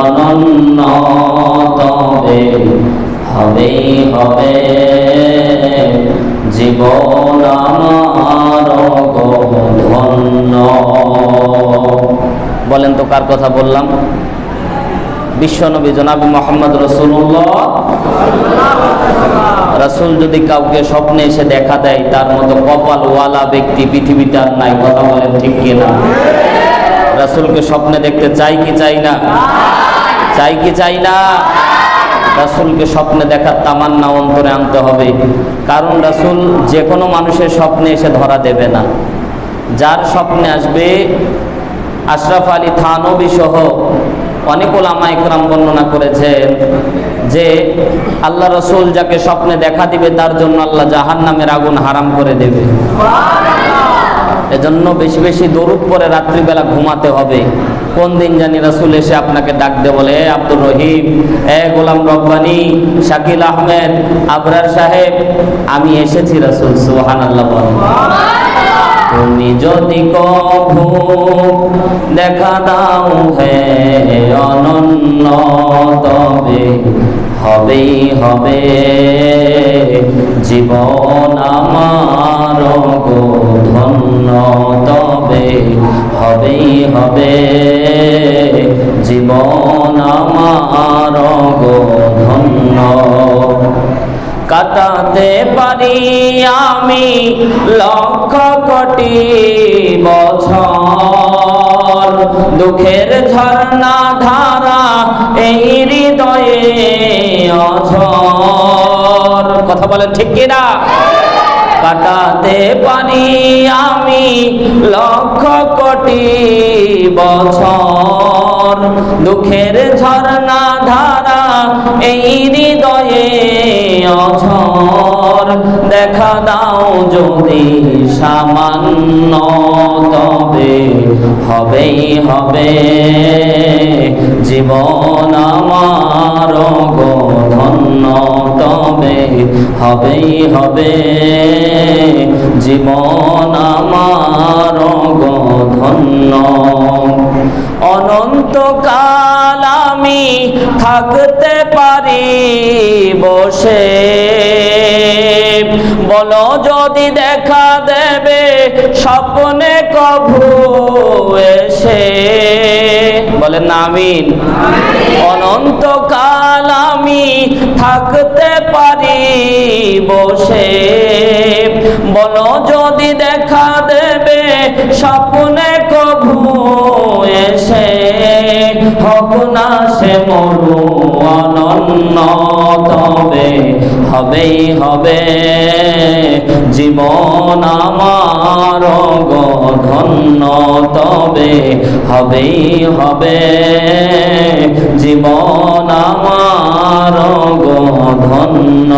অনন্য তবে হবে জীবন আমার ধন্য বলেন তো কার কথা বললাম? বিশ্বনবী জনাবি মোহাম্মদ রসুল্লাহ রাসূল যদি কাউকে স্বপ্নে এসে দেখা দেয়, তার মতো কপালওয়ালা ব্যক্তি পৃথিবীতে আর নাই, কথা বলেন ঠিক কিনা? রাসূলকে স্বপ্নে দেখতে চাই কি চাই না? চাই কি চাই না? রাসূলকে স্বপ্নে দেখার তামান্না অন্তরে আনতে হবে। কারণ রাসূল যে কোনো মানুষের স্বপ্নে এসে ধরা দেবে না। যার স্বপ্নে আসবে আশরাফ আলী থানবী সহ অনেক ওলামা ইকরাম বর্ণনা করেছেন যে আল্লাহ রসুল যাকে স্বপ্নে দেখা দিবে তার জন্য আল্লাহ জাহান নামের আগুন হারাম করে দেবে। এজন্য বেশি বেশি দরুদ পরে রাত্রিবেলা ঘুমাতে হবে। কোন দিন জানি রাসুল এসে আপনাকে ডাক দে বলে, "এ আব্দুর রহিম, এ গোলাম রব্বানি, শাকিল আহমেদ, আবরার সাহেব, আমি এসেছি রাসুল সুহান আল্লাহ তুমি যদি কভু দেখা দাও হে অনন্য, তবে হবেই হবে। জীবন আমার তবে হবেই হবে। জীবন আমার ধন্য কাটাতে পারি আমি লক্ষ কোটি বছর। দুঃখের ঝর্ণা ধারা এই হৃদয়ে অঝর। কথা বলেন ঠিক কিনা? কাটাতে পারি আমি লক্ষ কোটি বছর। দুঃখের ঝর্ণা ধারা এই হৃদয়ে অঝর। দেখা দাও যদি সামান্য, তবে হবেই হবে। জীবন আমার গো ধন্য। হবেই হবে। জীবন আমার ধন্য অনন্তকাল আমি থাকতে পারি বসে। বলো যদি দেখা দেবে স্বপ্নে কভু এসে। বলেন না, আমিন। অনন্তকাল আমি থাকতে পারি বসে। বলো যদি দেখা দেবে, স্বপ্নে কভু এসে। হক না সে মরু, অনন্য তবে। হবেই হবে। জীবন আমার ধন্য তবে হবেই হবে। জীবন আমার ধন্য